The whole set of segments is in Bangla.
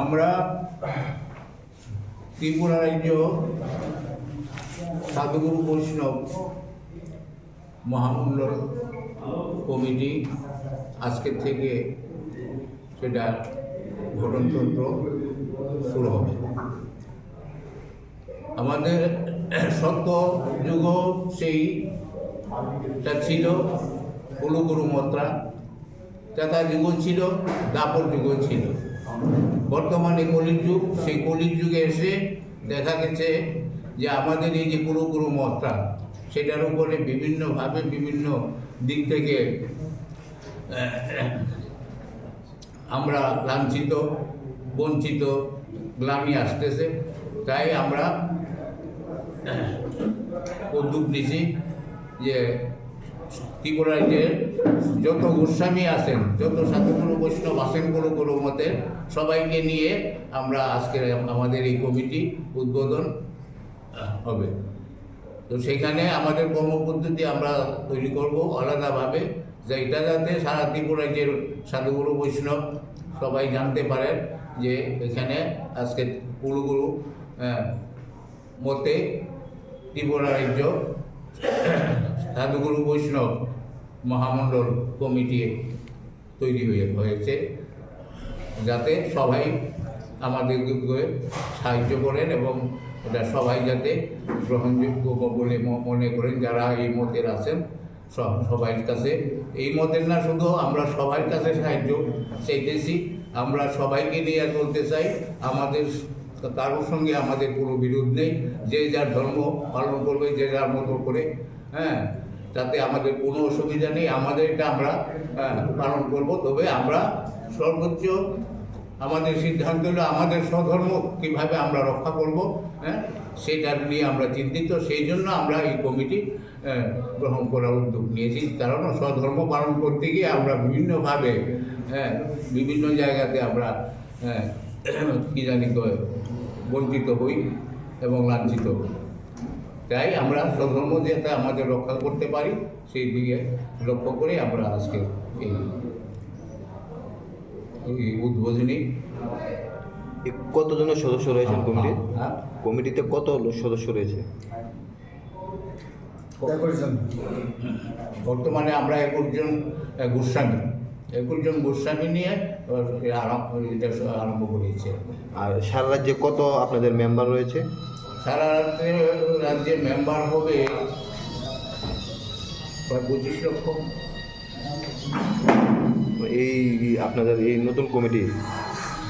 আমরা ত্রিপুরা রাজ্য সাধুগুরু বৈষ্ণব মহামণ্ডল কমিটি আজকের থেকে সেটা গঠনতন্ত্র শুরু হবে। আমাদের সত্য যুগ সেইটা ছিল কুলুগুরু মত্রা চাতা যুগ ছিল, দাপর যুগ ছিল। বর্তমানে কলির যুগ, সেই কলির যুগে এসে দেখা গেছে যে আমাদের এই যে কুলুগুরু মতটা সেটার উপরে বিভিন্নভাবে বিভিন্ন দিক থেকে আমরা লাঞ্ছিত, বঞ্চিত, গ্লানি আসতেছে। তাই আমরা, উদ্যোগ নিছি যে ত্রিপুরার যে যত গোস্বামী আছেন যত সাধুগুরু বৈষ্ণব আছেন কোনো কোনো মতে সবাইকে নিয়ে আমরা আজকে আমাদের এই কমিটি উদ্বোধন হবে। তো সেখানে আমাদের কর্মপদ্ধতি আমরা তৈরি করব আলাদাভাবে যে এটা যাতে সারা ত্রিপুরা যে সাধুগুরু বৈষ্ণব সবাই জানতে পারেন যে এখানে আজকে আহ, মতে ত্রিপুরা রাজ্য সাধুগুরু বৈষ্ণব মহামণ্ডল কমিটি তৈরি হয়ে হয়েছে, যাতে সবাই আমাদেরকে সাহায্য করেন এবং এটা সবাই যাতে গ্রহণযোগ্য বলে মনে করেন যারা এই মতের আছেন স- সবার কাছে। এই মতের না শুধু আমরা সবার কাছে সাহায্য চাইতেছি, আমরা সবাইকে নিয়ে চলতে চাই, আমাদের কারোর সঙ্গে আমাদের কোনো বিরোধ নেই। যে যার ধর্ম পালন করবে, যে যার মতো করে হ্যাঁ? তাতে আমাদের কোনো অসুবিধা নেই আমাদের এটা আমরা পালন করব। তবে আমরা সর্বোচ্চ আমাদের সিদ্ধান্ত হলো আমাদের স্বধর্ম কীভাবে আমরা রক্ষা করব হ্যাঁ? সেটা নিয়ে আমরা চিন্তিত। সেই জন্য আমরা এই কমিটি গ্রহণ করার উদ্যোগ নিয়েছি। কারণ স্বধর্ম পালন করতে গিয়ে আমরা বিভিন্নভাবে হ্যাঁ বিভিন্ন জায়গাতে আমরা হ্যাঁ, কী জানি বঞ্চিত হই এবং লাঞ্ছিত হই। তাই আমরা স্বধর্ম যাতে আমাদের রক্ষা করতে পারি সেই দিকে লক্ষ্য করে আমরা আজকে এই এই উদ্বোধনী। এ কতজনের সদস্য রয়েছেন কমিটির? হ্যাঁ কমিটিতে কত সদস্য রয়েছে? বর্তমানে আমরা একজন গোস্বামী একুশজন গোস্বামী নিয়ে আরম্ভ আরম্ভ করেছে আর সারা রাজ্যে কত আপনাদের মেম্বার রয়েছে? সারা রাজ্যে রাজ্যের মেম্বার হবে প্রায় পঁচিশ লক্ষ। এই আপনাদের এই নতুন কমিটি?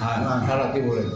হ্যাঁ সারা ত্রিপুরায়